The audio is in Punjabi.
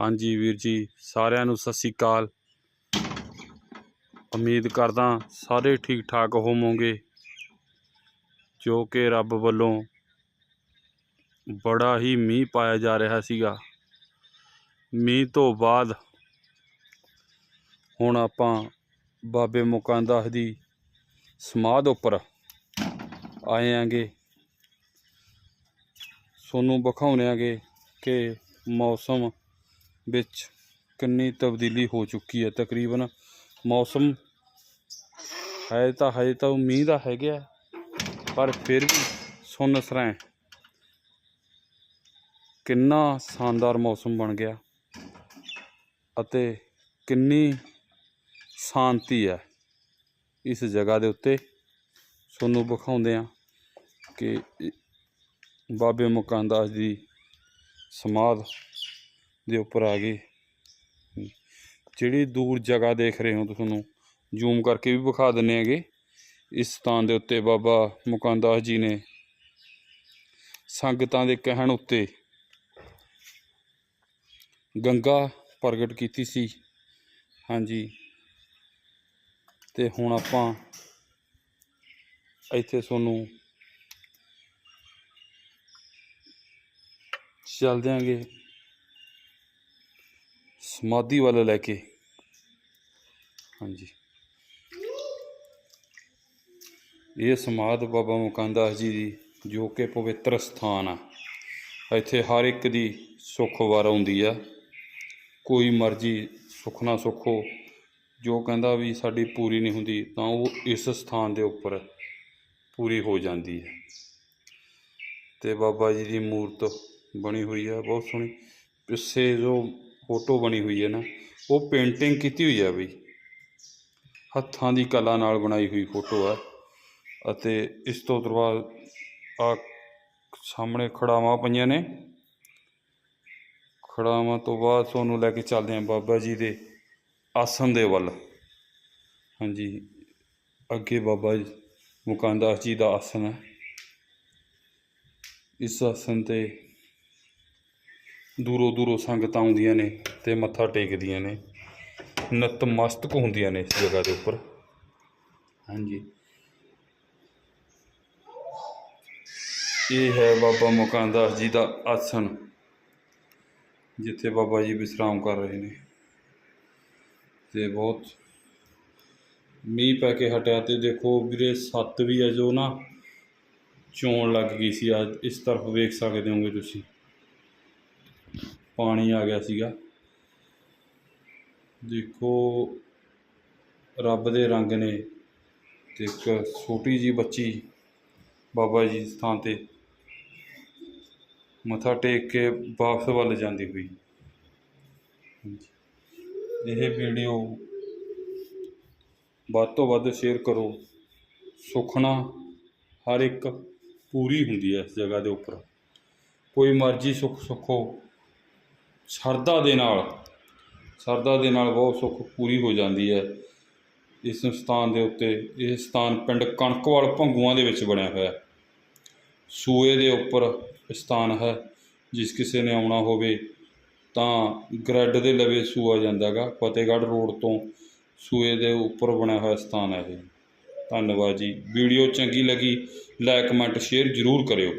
ਹਾਂਜੀ ਵੀਰ ਜੀ, ਸਾਰਿਆਂ ਨੂੰ ਸਤਿ ਸ੍ਰੀ ਅਕਾਲ। ਉਮੀਦ ਕਰਦਾ ਸਾਰੇ ਠੀਕ ਠਾਕ ਹੋਵੋਗੇ, ਜੋ ਕਿ ਰੱਬ ਵੱਲੋਂ ਬੜਾ ਹੀ ਮੀਂਹ ਪਾਇਆ ਜਾ ਰਿਹਾ ਸੀਗਾ। ਮੀਂਹ ਤੋਂ ਬਾਅਦ ਹੁਣ ਆਪਾਂ ਬਾਬੇ ਮੁਕਾਂਦਾਸ ਦੀ ਸਮਾਧ ਉੱਪਰ ਆਏ ਆਂਗੇ। ਤੁਹਾਨੂੰ ਵਿਖਾਉਣੇ ਆਂਗੇ ਕਿ ਮੌਸਮ ਵਿੱਚ ਕਿੰਨੀ ਤਬਦੀਲੀ ਹੋ ਚੁੱਕੀ ਹੈ। ਤਕਰੀਬਨ ਮੌਸਮ ਹੈ ਤਾਂ, ਹਜੇ ਤਾਂ ਮੀਂਹ ਦਾ ਹੈਗਾ ਪਰ ਫਿਰ ਵੀ ਸੁੰਨ ਸਰਾਂ ਕਿੰਨਾ ਸ਼ਾਨਦਾਰ ਮੌਸਮ ਬਣ ਗਿਆ ਅਤੇ ਕਿੰਨੀ ਸ਼ਾਂਤੀ ਹੈ। ਇਸ ਜਗ੍ਹਾ ਦੇ ਉੱਤੇ ਤੁਹਾਨੂੰ ਵਿਖਾਉਂਦੇ ਆ ਕਿ ਬਾਬੇ ਮੁਕਾਂਦਾਸ ਦੀ ਸਮਾਧ ਦੇ ਉੱਪਰ ਆ ਗਏ ਜਿਹੜੀ ਦੂਰ ਜਗ੍ਹਾ ਦੇਖ ਰਹੇ ਹੋ ਤੁਹਾਨੂੰ ਜ਼ੂਮ ਕਰਕੇ ਵੀ ਵਿਖਾ ਦਿੰਨੇ ਹੈਗੇ। ਇਸ ਸਥਾਨ ਦੇ ਉੱਤੇ ਬਾਬਾ ਮੁਕਾਂਦਾਸ ਜੀ ਨੇ ਸੰਗਤਾਂ ਦੇ ਕਹਿਣ ਉੱਤੇ ਗੰਗਾ ਪ੍ਰਗਟ ਕੀਤੀ ਸੀ। ਹਾਂਜੀ। ਤੇ ਹੁਣ ਆਪਾਂ ਇੱਥੇ ਤੁਹਾਨੂੰ ਚੱਲਦੇ ਆਂਗੇ ਸਮਾਧੀ ਵੱਲ ਲੈ ਕੇ। ਹਾਂਜੀ। ਇਹ ਸਮਾਧ ਬਾਬਾ ਮੁਕਾਂਦਾਸ ਜੀ ਦੀ, ਜੋ ਕਿ ਪਵਿੱਤਰ ਸਥਾਨ ਆ। ਇੱਥੇ ਹਰ ਇੱਕ ਦੀ ਸੁੱਖ ਵਾਰ ਆਉਂਦੀ ਆ। ਕੋਈ ਮਰਜ਼ੀ ਸੁੱਖ ਨਾ ਸੁੱਖੋ ਜੋ ਕਹਿੰਦਾ ਵੀ ਸਾਡੀ ਪੂਰੀ ਨਹੀਂ ਹੁੰਦੀ, ਤਾਂ ਉਹ ਇਸ ਸਥਾਨ ਦੇ ਉੱਪਰ ਪੂਰੀ ਹੋ ਜਾਂਦੀ ਹੈ। ਤੇ ਬਾਬਾ ਜੀ ਦੀ ਮੂਰਤ ਬਣੀ ਹੋਈ ਹੈ ਬਹੁਤ ਸੋਹਣੀ। ਪਿੱਛੇ ਜੋ ਫੋਟੋ ਬਣੀ ਹੋਈ ਹੈ ਨਾ, ਉਹ ਪੇਂਟਿੰਗ ਕੀਤੀ ਹੋਈ ਹੈ ਬਈ। ਹੱਥਾਂ ਦੀ ਕਲਾ ਨਾਲ ਬਣਾਈ ਹੋਈ ਫੋਟੋ ਹੈ ਅਤੇ ਇਸ ਤੋਂ ਬਾਅਦ ਆ ਸਾਹਮਣੇ ਖੜਾਵਾਂ ਪਈਆਂ ਨੇ। ਖੜਾਵਾਂ ਤੋਂ ਬਾਅਦ ਤੁਹਾਨੂੰ ਲੈ ਕੇ ਚੱਲਦੇ ਹਾਂ ਬਾਬਾ ਜੀ ਦੇ ਆਸਣ ਦੇ ਵੱਲ। ਹਾਂਜੀ, ਅੱਗੇ ਬਾਬਾ ਜੀ, ਮੁਕਾਂਦਾਸ ਜੀ ਦਾ ਆਸਣ ਹੈ। ਇਸ ਆਸਣ ਤੇ ਦੂਰੋਂ ਦੂਰੋਂ ਸੰਗਤਾਂ ਆਉਂਦੀਆਂ ਨੇ ਤੇ ਮੱਥਾ ਟੇਕਦੀਆਂ ਨੇ। ਨਤਮਸਤਕ ਹੁੰਦੀਆਂ ਨੇ ਇਸ ਜਗ੍ਹਾ ਦੇ ਉੱਪਰ। ਹਾਂਜੀ। ਇਹ ਹੈ ਬਾਬਾ ਮੁਕਾਂਦਾਸ ਜੀ ਦਾ ਆਸਣ, ਜਿੱਥੇ ਬਾਬਾ ਜੀ ਵਿਸਰਾਮ ਕਰ ਰਹੇ ਨੇ। ਤੇ ਬਹੁਤ ਮੀਂਹ ਪੈ ਕੇ ਹਟਿਆ ਤੇ ਦੇਖੋ ਵੀਰੇ, ਸੱਤ ਵੀ ਹੈ ਜੋ ਨਾ, ਚੋਣ ਲੱਗ ਗਈ ਸੀ। ਅੱਜ ਇਸ ਤਰਫ ਵੇਖ ਸਕਦੇ ਹੋਗੇ ਤੁਸੀਂ। ਪਾਣੀ ਆ ਗਿਆ ਸੀਗਾ। ਦੇਖੋ, ਰੱਬ ਦੇ ਰੰਗ ਨੇ ਤੇ ਇੱਕ ਛੋਟੀ ਜੀ ਬੱਚੀ ਬਾਬਾ ਜੀ ਸਥਾਨ ਤੇ ਮੱਥਾ ਟੇਕ ਕੇ ਵਾਪਸ ਵੱਲ ਜਾਂਦੀ ਹੋਈ। ਇਹ ਵੀਡੀਓ ਵੱਧ ਤੋਂ ਵੱਧ ਸ਼ੇਅਰ ਕਰੋ। ਸੁਖਣਾ ਹਰ ਇੱਕ ਪੂਰੀ ਹੁੰਦੀ ਹੈ ਇਸ ਜਗ੍ਹਾ ਦੇ ਉੱਪਰ। ਕੋਈ ਮਰਜ਼ੀ ਸੁੱਖ ਸੁੱਖੋ। ਸ਼ਰਧਾ ਦੇ ਨਾਲ, ਸ਼ਰਧਾ ਦੇ ਨਾਲ ਬਹੁਤ ਸੁੱਖ ਪੂਰੀ ਹੋ ਜਾਂਦੀ ਹੈ। ਇਸ ਸਥਾਨ ਦੇ ਉੱਤੇ, ਇਹ ਸਥਾਨ ਪਿੰਡ ਕਣਕਵਾਲ ਭੰਗੂਆਂ ਦੇ ਵਿੱਚ ਬਣਿਆ ਹੋਇਆ ਹੈ। ਸੂਏ ਦੇ ਉੱਪਰ ਸਥਾਨ ਹੈ। ਜਿਸ ਕਿਸੇ ਨੇ ਆਉਣਾ ਹੋਵੇ ਤਾਂ ਗ੍ਰੈਡ ਦੇ ਲਵੇ ਸੂਆ ਜਾਂਦਾ ਗਾ ਫਤਿਹਗੜ੍ਹ ਰੋਡ ਤੋਂ ਸੂਏ ਦੇ ਉੱਪਰ ਬਣਿਆ ਹੋਇਆ ਸਥਾਨ ਹੈ ਇਹ। ਧੰਨਵਾਦ ਜੀ। ਵੀਡੀਓ ਚੰਗੀ ਲੱਗੀ ਲਾਈਕ ਕਮੈਂਟ, ਸ਼ੇਅਰ ਜ਼ਰੂਰ ਕਰਿਓ।